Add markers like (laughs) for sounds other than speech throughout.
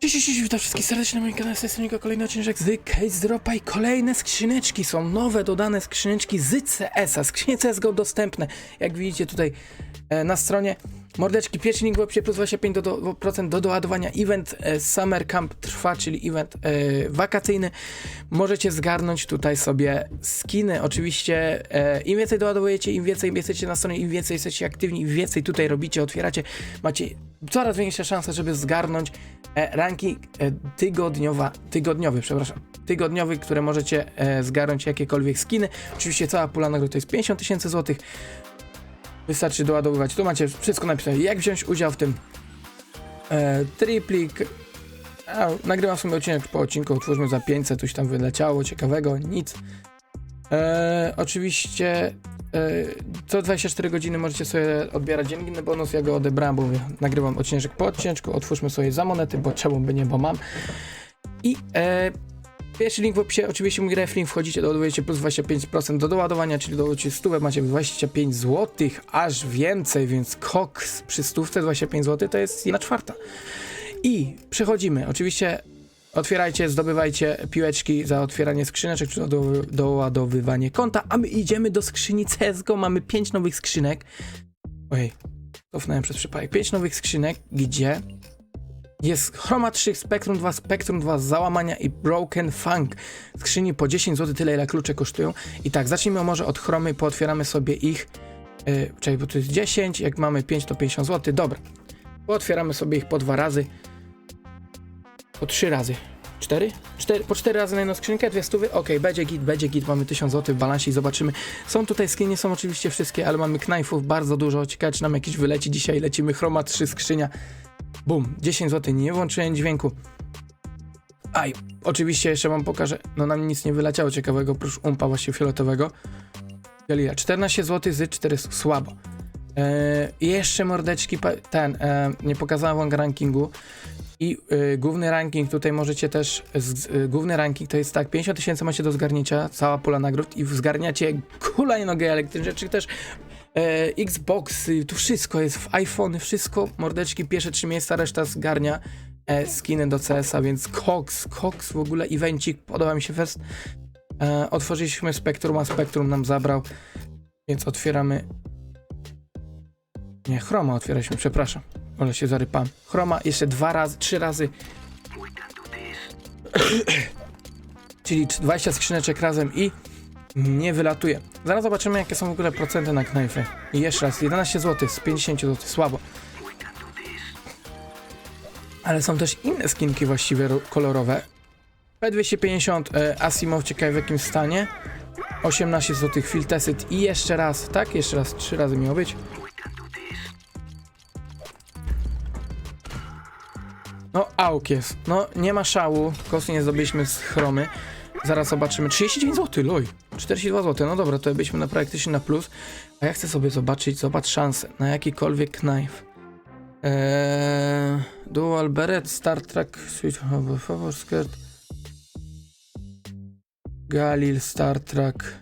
Cześć, cześć, cześć, witam wszystkich serdecznie na moim kanale, z tej strony kolejny odcinek z Case Dropa i kolejne skrzyneczki, są nowe dodane skrzyneczki z CS-a, skrzynie CSGO dostępne, jak widzicie tutaj e, na stronie. Mordeczki, pierwszy link w opisie, plus 25% do, do, do doładowania, event e, Summer Camp trwa, czyli event e, wakacyjny. Możecie zgarnąć tutaj sobie skiny, oczywiście e, im więcej doładowujecie, im więcej jesteście na stronie, im więcej jesteście aktywni, im więcej tutaj robicie, otwieracie, macie coraz większe szanse, żeby zgarnąć e, ranking e, tygodniowa, tygodniowy, przepraszam, tygodniowy, które możecie e, zgarnąć jakiekolwiek skiny. Oczywiście cała pula nagród to jest 50 tysięcy złotych. Wystarczy doładowywać. Tu macie wszystko napisane, jak wziąć udział w tym. E, triplik. A, nagrywam sobie odcinek po odcinku, otwórzmy za 500, coś tam wyleciało, ciekawego, nic. E, oczywiście e, co 24 godziny możecie sobie odbierać dzienny bonus, ja go odebrałem, bo nagrywam odcinek po odcinku, otwórzmy sobie za monety, bo czemu by nie, bo mam. I e, pierwszy link w opisie, oczywiście mój reflink, wchodzicie, doładujecie plus 25% do doładowania, czyli doładowacie 100, macie 25 zł, aż więcej, więc koks przy stówce 25 zł to jest jedna czwarta. I przechodzimy, oczywiście Otwierajcie, zdobywajcie piłeczki za otwieranie skrzyneczek czy do, doładowywanie konta, a my idziemy do skrzyni CSGO. Mamy 5 nowych skrzynek. Ojej, cofnąłem przez przypadek. 5 nowych skrzynek, gdzie jest Chroma 3, Spectrum 2, Spectrum 2, Załamania i Broken Funk. Skrzyni po 10 zł, tyle ile klucze kosztują. I tak, zacznijmy może od Chromy, pootwieramy sobie ich. Yy, czekaj, bo to jest 10, jak mamy 5 to 50 zł. Dobra, pootwieramy sobie ich po dwa razy. Po trzy razy. Cztery? Cztery, po cztery razy na jedną skrzynkę, dwie stówy. Okej, będzie git, będzie git, mamy 1000 zł w balansie i zobaczymy. Są tutaj skiny, są oczywiście wszystkie, ale mamy knajfów bardzo dużo. Ciekawe, czy nam jakiś wyleci dzisiaj. Lecimy chroma 3 skrzynia. Bum, 10 zł, nie włączyłem dźwięku. Aj, oczywiście jeszcze wam pokażę. No nam nic nie wyleciało ciekawego, oprócz umpa właśnie fioletowego. Galila, 14 zł z 400, słabo. Eee, jeszcze mordeczki, ten, e, nie pokazałem wam rankingu. I y, główny ranking, tutaj możecie też, z, y, główny ranking to jest tak, 50 tysięcy macie do zgarnięcia, cała pula nagród i zgarniacie hulajnogę elektryczne, czy też e, tu wszystko jest, w iPhony, wszystko, mordeczki, pierwsze trzy miejsca, reszta zgarnia e, skiny do CS-a, więc Cox, Cox w ogóle, evencik, podoba mi się fest. E, otworzyliśmy Spektrum, a Spektrum nam zabrał, więc otwieramy, nie, Chroma otwieraliśmy, przepraszam. Ale się zarypam. Chroma jeszcze dwa razy, trzy razy. (coughs) Czyli 20 skrzyneczek razem i nie wylatuje. Zaraz zobaczymy, jakie są w ogóle procenty na knajfy. I jeszcze raz, 11 zł z 50 zł, słabo. Ale są też inne skinki właściwie ro- kolorowe. P250 e, Asimov, ciekawe w jakim stanie. 18 zł Filtesyt i jeszcze raz, tak? Jeszcze raz, trzy razy miało być. No, auk jest. No, nie ma szału. Kosy nie zdobyliśmy z chromy. Zaraz zobaczymy. 39 zł, loj. 42 zł. No dobra, to byliśmy na praktycznie na plus. A ja chcę sobie zobaczyć, zobacz szansę na jakikolwiek knife. Eee, Dual Beret, Star Trek, Switch, Favor Skirt. Galil, Star Trek.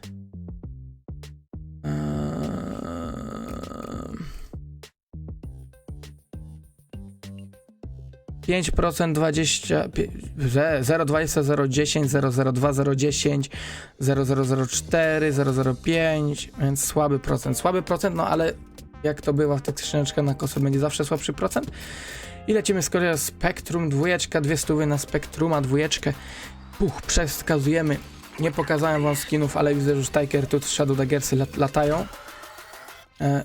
5%, 20, 0,20, 0,10, 0,02, 0,10, 0,004, 0,05, więc słaby procent. Słaby procent, no ale jak to bywa w tych skrzyneczkach na kosę, będzie zawsze słabszy procent. I lecimy z kolei Spektrum, dwójeczka, dwie stówy na Spektruma, dwójeczkę. Puch, przeskazujemy. Nie pokazałem wam skinów, ale widzę, że już Tiger tu Shadow Daggersy lat latają. E,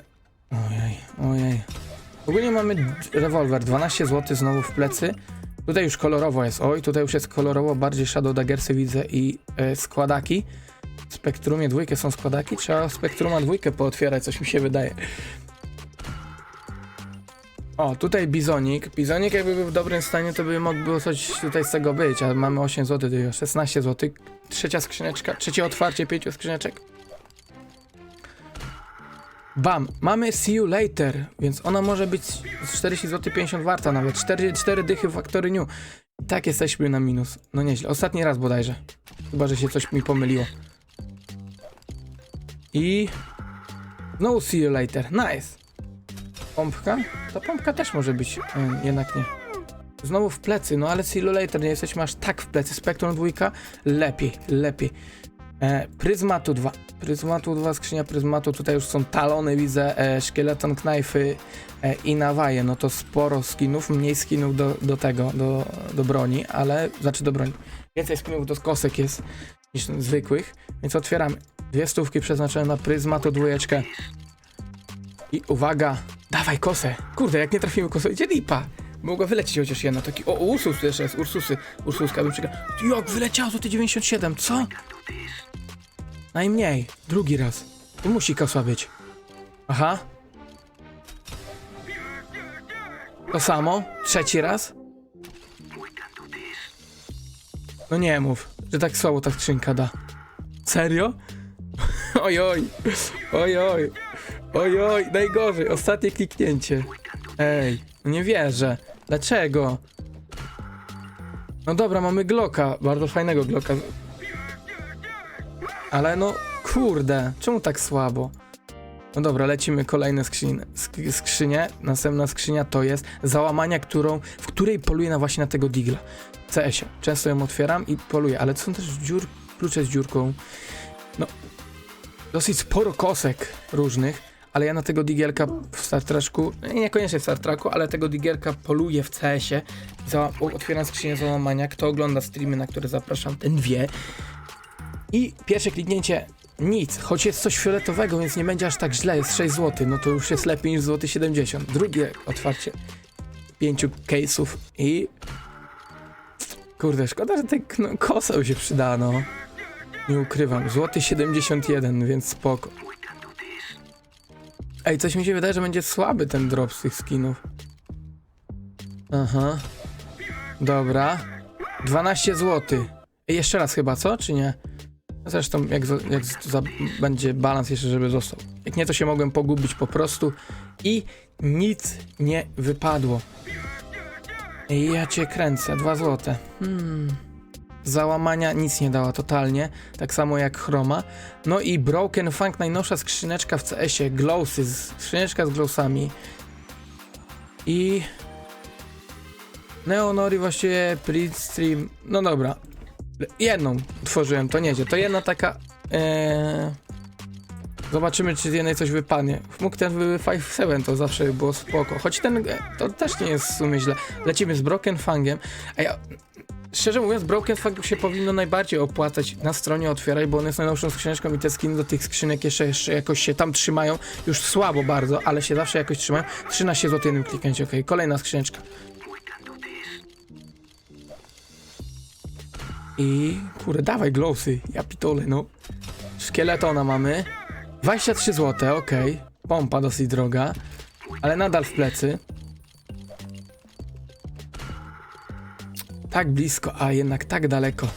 ojej, ojej. Ogólnie mamy rewolwer, 12 zł znowu w plecy. Tutaj już kolorowo jest, oj, tutaj już jest kolorowo, bardziej Shadow Daggersy widzę i e, składaki. W Spektrumie dwójkę są składaki, trzeba Spektruma dwójkę pootwierać, coś mi się wydaje. O, tutaj Bizonik. Bizonik jakby był w dobrym stanie, to by mógł coś tutaj z tego być, a mamy 8 zł, 16 zł. Trzecia skrzyneczka, trzecie otwarcie pięciu skrzyneczek. Bam, mamy see you later, więc ona może być z 40 zł 50 warta nawet, 4, 4 dychy w Factory New. Tak jesteśmy na minus, no nieźle, ostatni raz bodajże, chyba, że się coś mi pomyliło. I... No see you later, nice. Pompka? Ta pompka też może być, y, jednak nie. Znowu w plecy, no ale Simulator, nie jesteśmy aż tak w plecy. Spectrum 2, lepiej, lepiej. E, Pryzmatu 2. Pryzmatu 2, skrzynia Pryzmatu, tutaj już są talony, widzę, e, szkieleton, knajfy e, i nawaje. No to sporo skinów, mniej skinów do, do tego, do, do broni, ale, znaczy do broni. Więcej skinów do kosek jest niż zwykłych, więc otwieramy. Dwie stówki przeznaczone na Pryzmatu dwójeczkę. I uwaga, dawaj kosę. Kurde, jak nie trafimy kosę, idzie lipa. Mogła wylecieć chociaż jedna, taki, o, Ursus jeszcze jest, Ursusy, Ursuska bym czekał. Jak wyleciało to ty 97, co? Najmniej, drugi raz. Tu musi być. Aha. To samo, trzeci raz. No nie mów, że tak słabo ta skrzynka da. Serio? (laughs) Oj, oj, oj, oj, najgorzej, ostatnie kliknięcie. Ej, no nie wierzę. Dlaczego? No dobra, mamy Glocka, bardzo fajnego Glocka. Ale no, kurde, czemu tak słabo? No dobra, lecimy kolejne skrzynie. Sk skrzynie. Następna skrzynia to jest załamania, którą, w której poluję na właśnie na tego digla. CS-ie. Często ją otwieram i poluję, ale to są też dziur, klucze z dziurką. No, dosyć sporo kosek różnych, ale ja na tego digielka w Star Treku, niekoniecznie w Star Treku, ale tego digielka poluję w CS-ie. Otwieram skrzynię załamania. Kto ogląda streamy, na które zapraszam, ten wie. I pierwsze kliknięcie nic, choć jest coś fioletowego, więc nie będzie aż tak źle, jest 6 zł, no to już jest lepiej niż złoty 70. Drugie otwarcie pięciu case'ów i kurde, szkoda, że ten no, koseł się przyda, no. Nie ukrywam, złoty 71, więc spoko. Ej, coś mi się wydaje, że będzie słaby ten drop z tych skinów. Aha. Dobra. 12 zł. Jeszcze raz chyba, co? Czy nie? Zresztą jak, za, jak za, będzie balans jeszcze, żeby został. Jak nie, to się mogłem pogubić po prostu i nic nie wypadło. Ja cię kręcę, dwa złote. Hmm. Załamania nic nie dała totalnie, tak samo jak chroma. No i Broken Funk, najnowsza skrzyneczka w CS-ie, glowsy, skrzyneczka z glowsami. I... Neonori właściwie, Stream. no dobra, Jedną tworzyłem, to niedzie. To jedna taka. Eee... Zobaczymy, czy z jednej coś wypadnie. Mógł ten 5-7 to zawsze by było spoko. Choć ten e, to też nie jest w sumie źle. Lecimy z Broken Fangiem. A ja. Szczerze mówiąc, Broken Fang się powinno najbardziej opłacać na stronie otwierać, bo on jest najnowszą skrzyneczką i te skiny do tych skrzynek jeszcze, jeszcze jakoś się tam trzymają. Już słabo bardzo, ale się zawsze jakoś trzymają. 13 zł jednym kliknięcie, ok. Kolejna skrzyneczka. I kurde, dawaj glowsy, ja pitole, no. Szkieletona mamy. 23 zł, okej. Pompa dosyć droga, ale nadal w plecy. Tak blisko, a jednak tak daleko.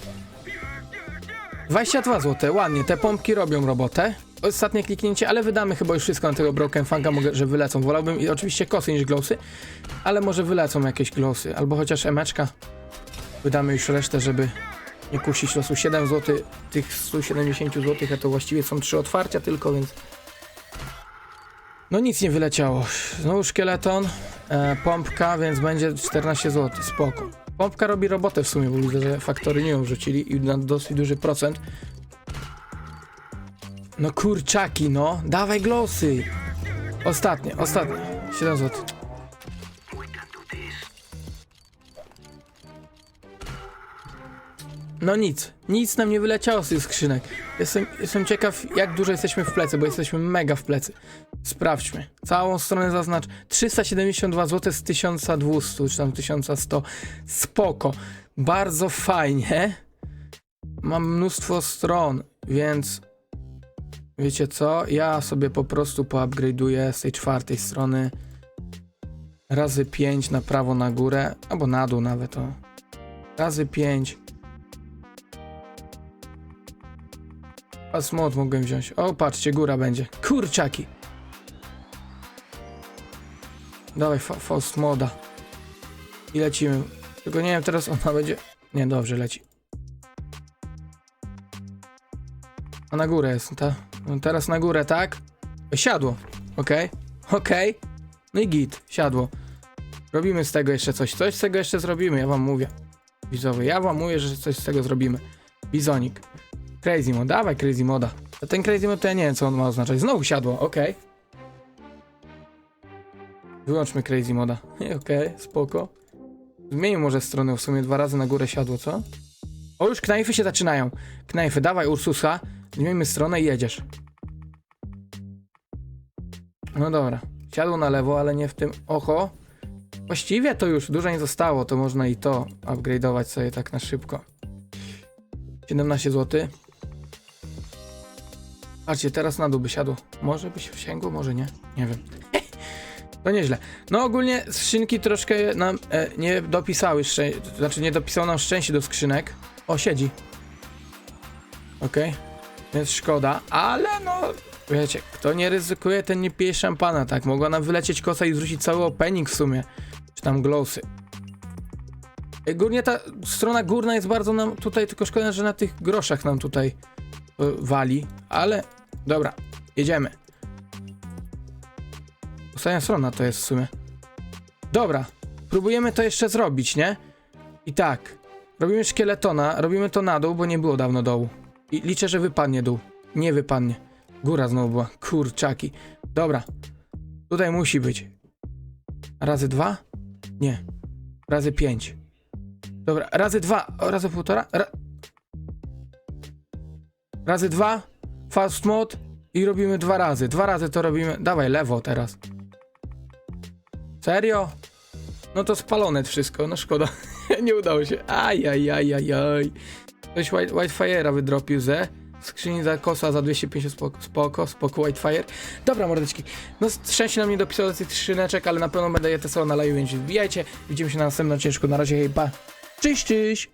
22 zł, ładnie, te pompki robią robotę. Ostatnie kliknięcie, ale wydamy chyba już wszystko na tego Broken Funka, mogę, że wylecą. Wolałbym i oczywiście kosy niż glowsy, ale może wylecą jakieś glowsy, albo chociaż emeczka. Wydamy już resztę, żeby nie kusić losu 7 zł, tych 170 zł, a to właściwie są trzy otwarcia tylko, więc no nic nie wyleciało. Znowu szkieleton, e, pompka, więc będzie 14 zł, spoko. Pompka robi robotę w sumie, bo widzę, że faktory nie ją rzucili i na dosyć duży procent. No kurczaki, no, dawaj glosy. Ostatnie, ostatnie, 7 zł. No nic, nic nam nie wyleciało z tych skrzynek. Jestem, jestem ciekaw, jak dużo jesteśmy w plecy, bo jesteśmy mega w plecy. Sprawdźmy. Całą stronę zaznacz. 372 zł z 1200, czy tam 1100. Spoko. Bardzo fajnie. Mam mnóstwo stron, więc wiecie co? Ja sobie po prostu poupgrade'uję z tej czwartej strony razy 5 na prawo, na górę, albo na dół nawet o. Razy 5 A smot mogłem wziąć. O, patrzcie, góra będzie. Kurczaki. Dawaj, fa false moda. I lecimy. Tylko nie wiem, teraz ona będzie... Nie, dobrze, leci. A na górę jest, ta? No teraz na górę, tak? Siadło. Okej. Okej. No i git. Siadło. Robimy z tego jeszcze coś. Coś z tego jeszcze zrobimy, ja wam mówię. Widzowie, ja wam mówię, że coś z tego zrobimy. Bizonik. Crazy Mod, dawaj Crazy Moda. A ten Crazy Mod to ja nie wiem, co on ma oznaczać. Znowu siadło, okej. Wyłączmy Crazy Moda. (laughs) Okej, spoko. Zmienił może stronę, w sumie dwa razy na górę siadło, co? O, już knajfy się zaczynają. Knajfy, dawaj Ursusa. Zmienimy stronę i jedziesz. No dobra. Siadło na lewo, ale nie w tym. Oho. Właściwie to już dużo nie zostało, to można i to upgrade'ować sobie tak na szybko. 17 zł. Patrzcie, teraz na dół by siadło. Może by się wsięgło, może nie. Nie wiem. (laughs) To nieźle. No ogólnie skrzynki troszkę nam e, nie dopisały, znaczy nie dopisało nam szczęście do skrzynek. O, siedzi. Okej. Więc szkoda, ale no... Wiecie, kto nie ryzykuje, ten nie pije szampana, tak? Mogła nam wylecieć kosa i zrzucić cały opening w sumie. Czy tam glowsy. Górnie ta strona górna jest bardzo nam tutaj, tylko szkoda, że na tych groszach nam tutaj wali, ale dobra, jedziemy. Ostatnia strona to jest w sumie. Dobra, próbujemy to jeszcze zrobić, nie? I tak, robimy szkieletona, robimy to na dół, bo nie było dawno dołu. I liczę, że wypadnie dół. Nie wypadnie. Góra znowu była. Kurczaki. Dobra. Tutaj musi być. Razy dwa? Nie. Razy pięć. Dobra, razy dwa. Razy półtora? Ra... Razy dwa. Fast mode. I robimy dwa razy. Dwa razy to robimy. Dawaj, lewo teraz. Serio? No to spalone wszystko, no szkoda. (laughs) Nie udało się. Aj, aj, aj, aj, aj. Ktoś White, Whitefire'a wydropił ze. Skrzyni za kosa za 250 spoko, spoko, spoko Whitefire. Dobra, mordeczki. No szczęście nam nie dopisało do tych skrzyneczek, ale na pewno będę je testował na live, więc wbijajcie. Widzimy się na następnym odcinku. Na razie, hej, pa. Cześć, cześć.